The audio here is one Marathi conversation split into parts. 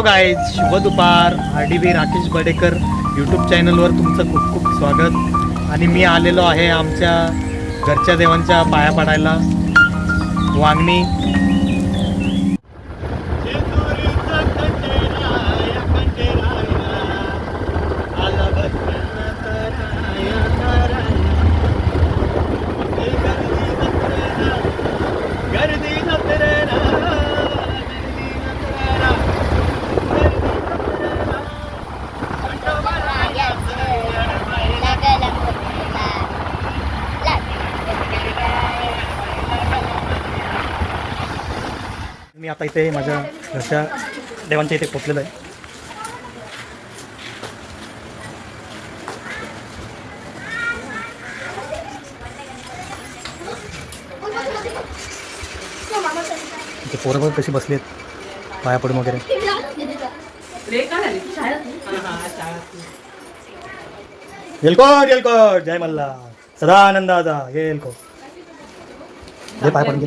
हॅलो गाईज शुभ दुपार. R D B Rakesh Badekar YouTube चॅनलवर तुमचं खूप खूप स्वागत. आणि मी आलेलो आहे आमच्या घरच्या देवांच्या पाया पडायला. वांगणी. आता इथे माझ्या घरच्या देवांच्या इथे पोचलेलं आहे. ते पोरं पण कशी बसली आहेत पाया पडून वगैरे. येलकोट येलकोट जय मल्ला सदानंद दादा येलको हे पाय पडून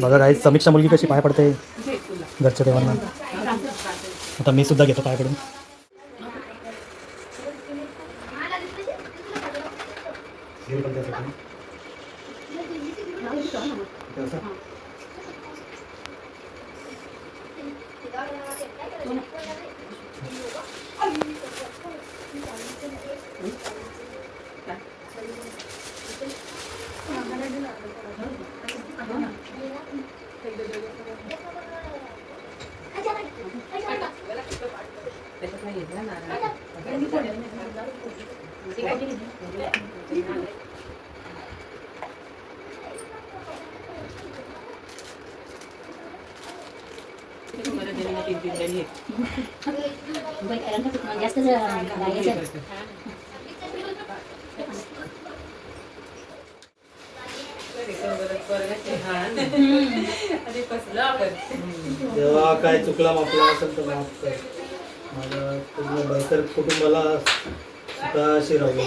बघा काही समीक्षा मुलगी कशी पाय पडते घरच्या देवांना. आता मी सुद्धा घेतो पाय पडून त्याच्यात नाही घेतला ना लागायचं तेव्हा काय चुकला मापला असेल तर माफ कर. माझ्या पूर्ण बळकर कुटुंबाला सुखाशी राहू.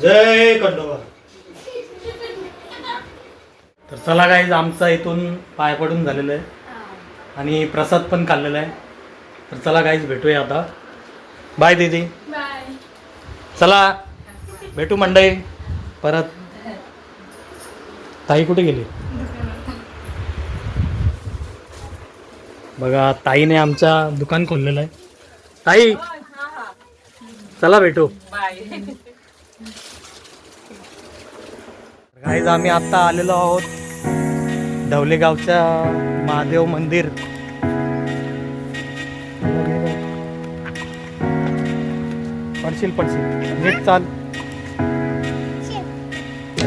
जय खंडोबा. तर चला काय आमचा इथून पाय पडून झालेलं आहे. आणि प्रसाद पण खाल्लेला आहे. तर चला काहीच भेटूया आता. बाय दीदी. चला भेटू मंडई परत. ताई कुठे गेली? बघा ताईने आमच्या दुकान खोललेलं आहे. ताई चला भेटू. गाईज आम्ही आता आलेलो आहोत. धवलेगावच्या महादेव मंदिर. पडशील पडशील. नीट चाल.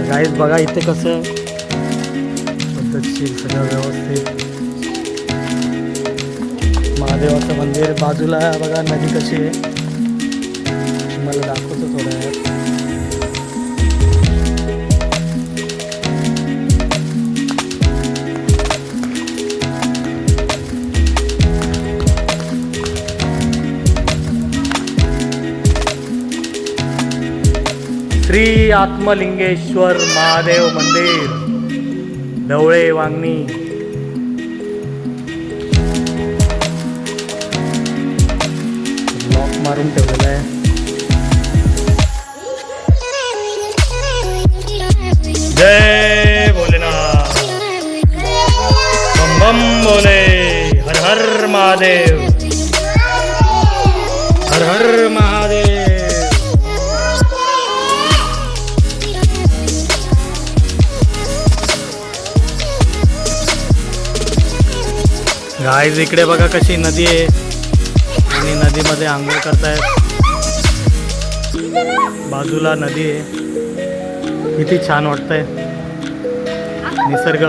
गाईज बघा इथे कसं पद्धतशीर सगळं व्यवस्थित. महादेवाचं मंदिर बाजूला बघा नदी कशी आहे. मला दाखव श्री आत्मलिंगेश्वर महादेव मंदिर. ढवळे वांगणी. लॉक मारून ठेवलेला आहे. जय भोलेनाथ. बम बम बोले. हर हर महादेव. हर हर महादेव. गाईज इकडे बघा कशी नदी आहे. आणि नदीमध्ये आंघोळ करतायत. बाजूला नदी आहे. किती छान वाटतंय. निसर्ग.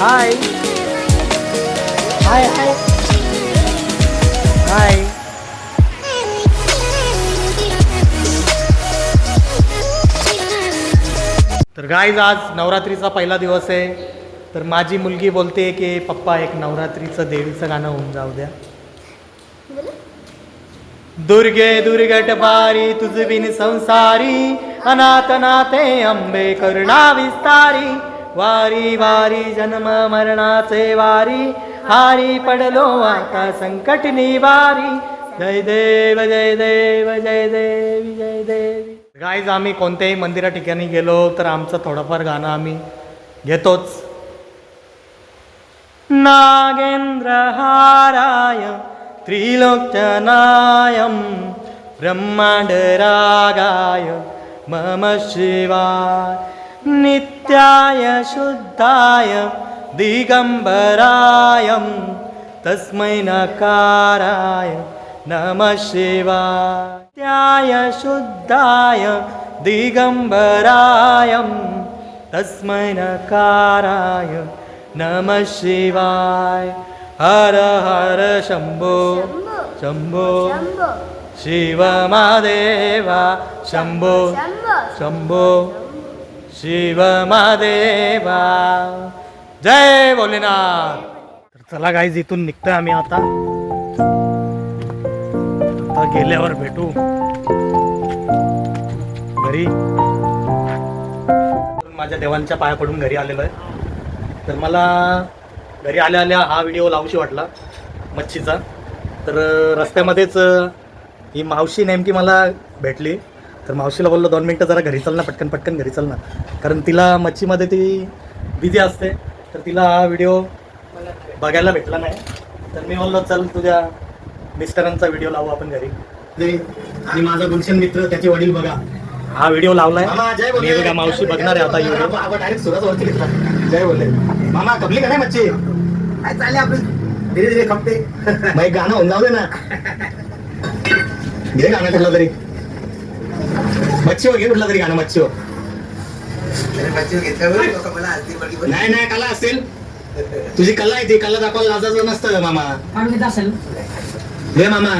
हाय हाय. हाय. बाय तर गाईज आज नवरात्रीचा पहिला दिवस आहे. तर माझी मुलगी बोलते की पप्पा एक नवरात्रीचं देवीचं गाणं होऊन जाऊ द्या. दुर्गे दुर्गट पारी तुझ बिन संसारी अनाथ नाथे अंबे करुणा विस्तारी वारी वारी जन्म मरणाचे वारी हारी पडलो आता संकट निवारी जय देव जय देव जय देवी जय देवी. गाईज आम्ही कोणत्याही मंदिरा ठिकाणी गेलो तर आमचं थोडंफार गाणं आम्ही घेतोच. नागेन्द्रहाराय त्रिलोक्यनायं ब्रह्माण्डरागाय मम शिवाय. नित्याय शुद्धाय दिगम्बरायं तस्मै नकाराय नमः शिवाय शुद्धाय दिगम्बरायं तस्मै नकाराय नमः शिवाय। हर हर शम्भो शम्भो शिव महादेवा शम्भो। शम्भो शिव महादेवा जय भोलेनाथ. तर चला गाईज इथून निघतोय आम्ही आता. आता गेल्यावर भेटू. घरी. माझ्या देवांच्या पाया पडून घरी आलेलो आहे. तर मला घरी आल्या आल्या हा व्हिडिओ लावशी वाटला मच्छीचा. तर रस्त्यामध्येच ही मावशी नेमकी मला भेटली. तर मावशीला बोललो दोन मिनटं जरा घरी चल ना पटकन पटकन घरी चल ना. कारण तिला मच्छीमध्ये ती बिझी असते. तर तिला हा व्हिडिओ बघायला भेटला नाही. तर मी बोललो चल तुझ्या मिस्टरांचा व्हिडिओ लावू आपण घरी. आणि माझा गुलशन मित्र त्याचे वडील बघा. हा व्हिडिओ लावलाय. मामा, जय बोले. मी बघा मावशी बघणार आहे आता आपण- आपण सुरत वरती घेतला. जय बोले. मामा कपली का नाही मच्छी? काय चालले आपली? धीरे धीरे खपते. मग एक गाणं होऊन जाऊ दे ना. घे गाणं कुठलं तरी. मच्छी घे कुठलं तरी गाणं मच्छी नाही नाही कला असेल. तुझी कला आहे ती कला दाखवायला लाजायचं नसतं मामा. घेत असेल दे मामा.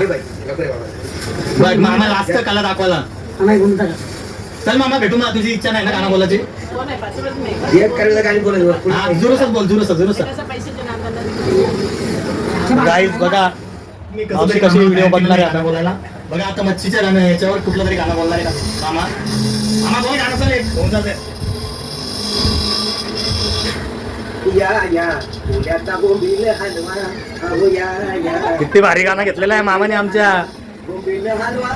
बघ मामा लाजतं कला दाखवायला. घेऊन चल मामा भेटू ना तुझी इच्छा नाही ना गाणं बोलायची? हा जुरुसच बोल गाईज बघा. मावशी कशी व्हिडिओ बनणार आहे? आता बोलायला. बघा आता मच्छीच्या गाणं आहे, याच्यावर कुठलं तरी गाणं बोलणार आहे का? मामा. मामा बोल गाणं चालेल होऊन जाते. या या. पुण्याचा बोंबील हलवा. अहो या या. किती भारी गाणं घेतलेलं आहे मामाने आमच्या. बोंबील हलवा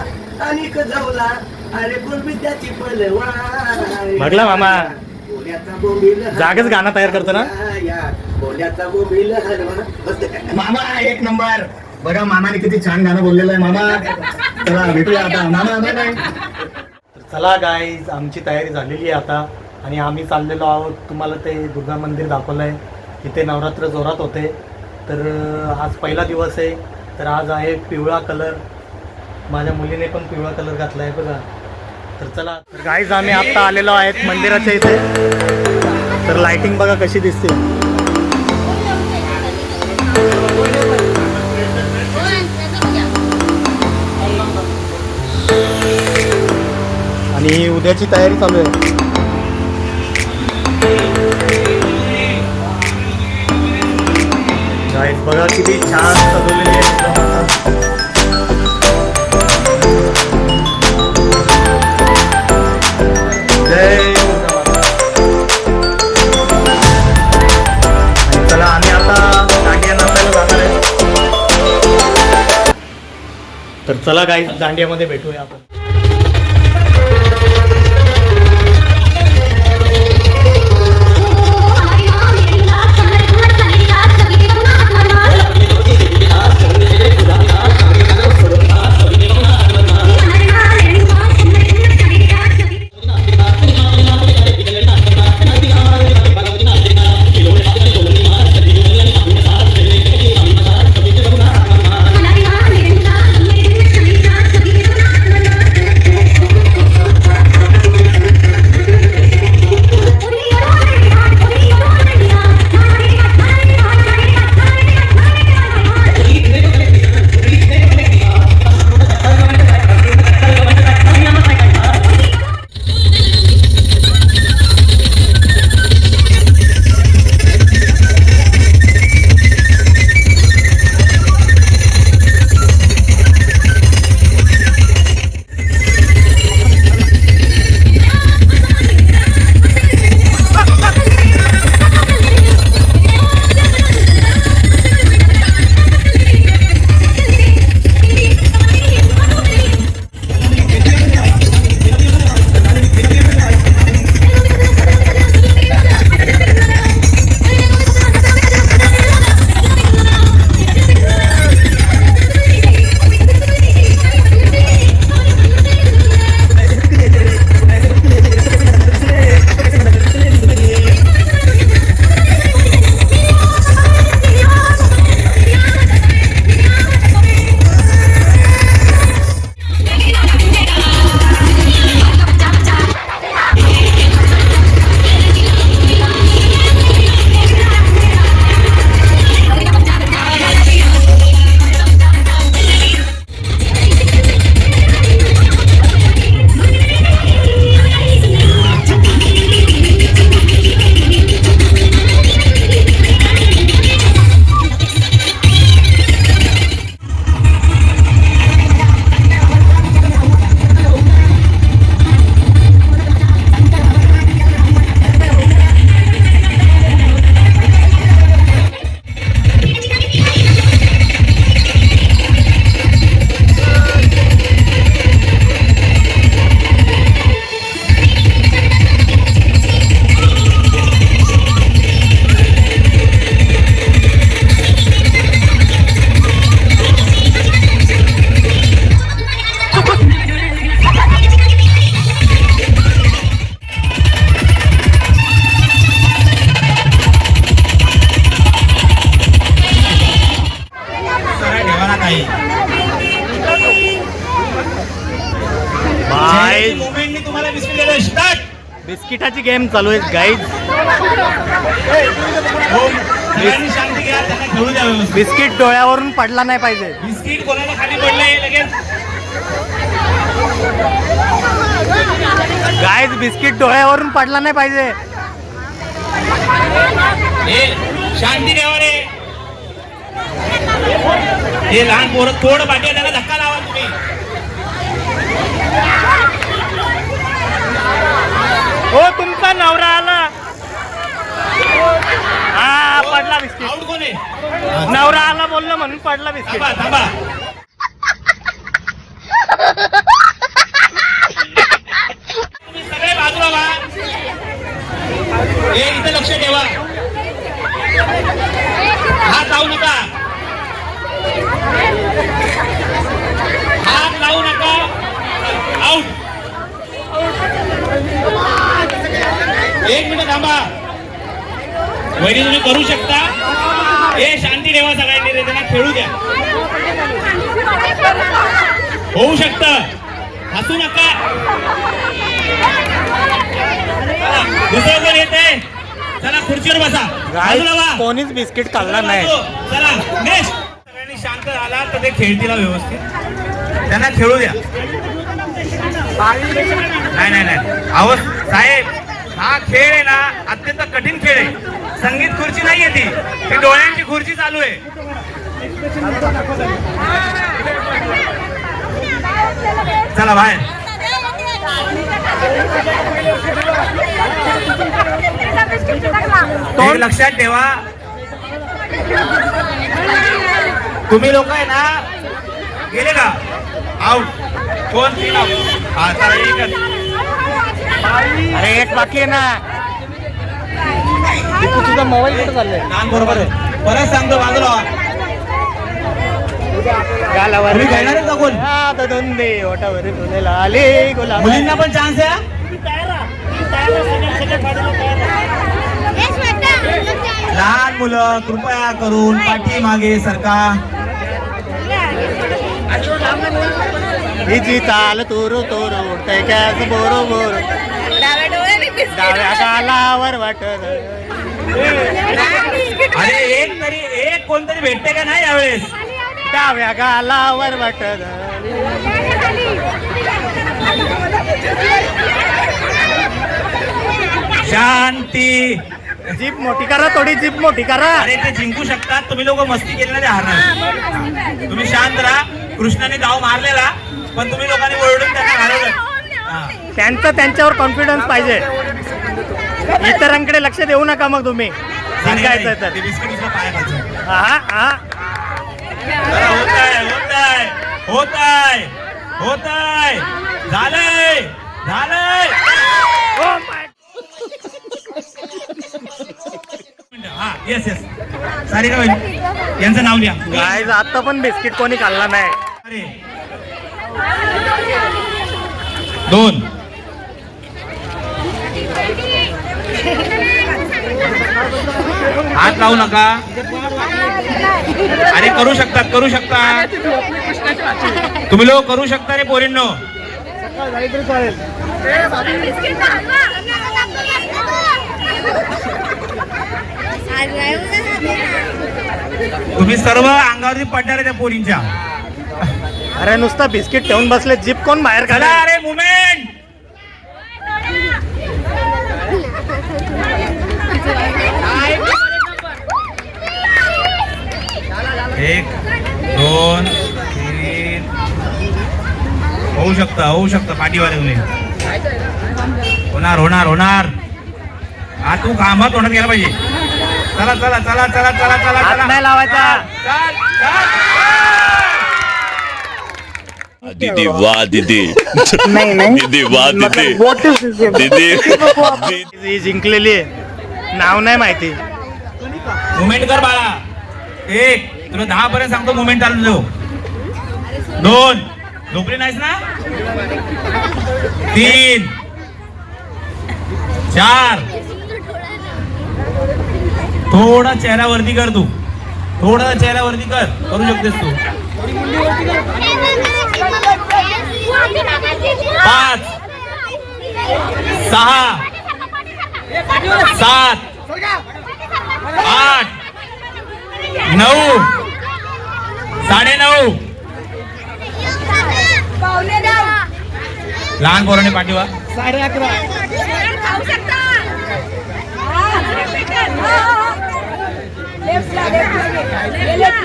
आणि जवला अरे कुलबी त्याची पलवा. म्हटलं मामा. पुण्याचा बोंबील हलवा. जागच गाणं तयार करतो ना? या, या. पुण्याचा बोंबील हलवा. बस. मामा एक नंबर. बघा मामाने किती छान गाणं बोललेलं आहे मामा. चला भेटूया आता. मामा तर चला गाईज आमची तयारी झालेली आहे आता. आणि आम्ही चाललेलो आहोत. तुम्हाला ते दुर्गा मंदिर दाखवलं आहे इथे नवरात्र जोरात होते. तर आज पहिला दिवस आहे. तर आज आहे पिवळा कलर. माझ्या मुलीने पण पिवळा कलर घातला आहे बघा. तर चला. तर गाईज आम्ही आत्ता आलेलो आहेत मंदिराच्या इथे. तर लाइटिंग बघा कशी दिसते. आणि उद्याची तयारी चालू आहे. बघा किती छान सजवलेली आहे. आणि आता तर चला काही दांडियामध्ये भेटूया आपण. गेम चालू आहे गाईज बिस्किट डोळ्यावरून पडला नाही पाहिजे. बिस्किट कोणाला खाली पडलंय लगेच? गाईज बिस्किट डोळ्यावरून पडला नाही पाहिजे. हे शांती ठेवा रे. हे लहान पोरं थोडं पाठी त्याला धक्का लावा तुम्ही. हो तुमचा नवरा आला. हा पडला बिस्किट. कोण नवरा आला बोललं म्हणून पडला बिस्किट. थांबा थांबा. तुम्ही सगळे बाजूला व्हा हे इथे लक्ष ठेवा. हात लावू नका हात लावू नका आउट एक मिनिट थांबा. वहिनी तुम्ही करू शकता? हे शांती ठेवा सगळ्यांनी रे त्यांना खेळू द्या. होऊ शकत. हसू नका. दुसरं कोण येते चला खुर्चीवर बसा. कोणीच बिस्किट खाल्ला नाही. चला नेक्स्ट सगळ्यांनी शांत झाला तर ते खेळतील व्यवस्थित. त्यांना खेळू द्या. नाही नाही नाही. अहो साहेब. हा खेळ आहे ना अत्यंत कठीण खेळ आहे. संगीत खुर्ची नाही आहे ती डोळ्यांची खुर्ची चालू आहे. चला बाहेर. लक्षात ठेवा. तुम्ही लोक आहे ना गेले का? आउट कोण तीन आउट हा चला एकच अरे एक बाकी आहे ना. तुझा मोबाईल कुठे चाललाय? बरोबर आहे. परत सांगतो बाजूला. व्हा. गालावर तुम्ही खेळणार आहेत का कोण? हात धुंदे तुले गुलाब. मुलींना पण चान्स आहे लहान मुलं कृपया करून पाठीमागे सरका. हिची चाल तोरो तोरो उडतय कॅस बोरो बोरो. डाव्या गालावर वाटत. अरे एक तरी एक कोणतरी भेटते का नाही यावेळेस? डाव्या गालावर वाटत. शांती. जीप मोठी करा थोडी जीप मोठी करा. अरे ते जिंकू शकतात. तुम्ही लोक मस्ती केली ना ते हारणार तुम्ही शांत राहा. कृष्णाने डाव मारलेला. पण तुम्ही लोकांनी ओरडून त्यांना हरवलं हा. त्यांचं त्यांच्यावर कॉन्फिडन्स पाहिजे. इतरांकडे लक्ष देऊ नका मग तुम्ही. जिंकायचं तर. ते बिस्किट इथं पाया खालचं. हा हा चला, होत आहे होत आहे होत आहे होत आहे झालंय झालंय. Oh my- हा येस येस सारिका बहिणी यांचं नाव लिहा. आता पण बिस्किट कोणी खाल्ला नाही. अरे. दोन. हात लावू नका. अरे करू शकतात करू शकतात तुम्ही लोक करू शकता रे पोरींनो. तुम्ही सर्व अंगावरती पडणार आहे त्या पोरींच्या. अरे नुसतं बिस्किट ठेवून बसले जीप कोण बाहेर काढा अरे मुमेंट एक दोन तीन होऊ शकतं होऊ शकतं पाठीवाले तुम्ही होणार होणार होणार. हा तू कामात होणार गेला पाहिजे. चला चला चला चला चला चला चला. नाही लावायचा. दीदी वाह दीदी. दीदी वाह दीदी. दीदी. जिंकलेली आहे. नाव नाही माहिती. मुवमेंट कर बाळा. एक तुला दहा पर्यंत सांगतो मुवमेंट चालू जाऊ दोन. झोपली नाहीस ना? तीन. चार. थोडा चेहऱ्यावरती कर तू. थोडा चेहऱ्यावरती कर. करू शकतेस तू. पाच. सहा. सात. आठ. नऊ. साडे नऊ. लहान पोराने पाठीवा.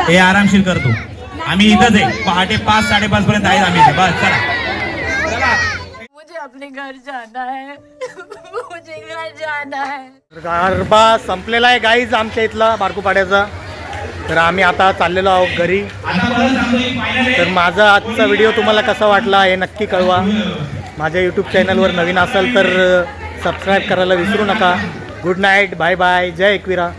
हे आरामशीर करतो आम्ही इथंच आहे. पहाटे पाच साडेपाच पर्यंत आहेत आम्ही इथे. बस चला. मुझे अपने घर जाना है। मुझे घर जाना है। गरबा संपलेला आहे गाईज आमच्या इथला बारकूपाड्याचा. तर आम्ही आता चाललेलो आहोत घरी. तर माझा आजचा व्हिडिओ तुम्हाला कसा वाटला हे नक्की कळवा. माझ्या यूट्यूब चॅनलवर नवीन असाल तर सबस्क्राईब करायला विसरू नका. गुड नाईट बाय बाय जय एकविरा.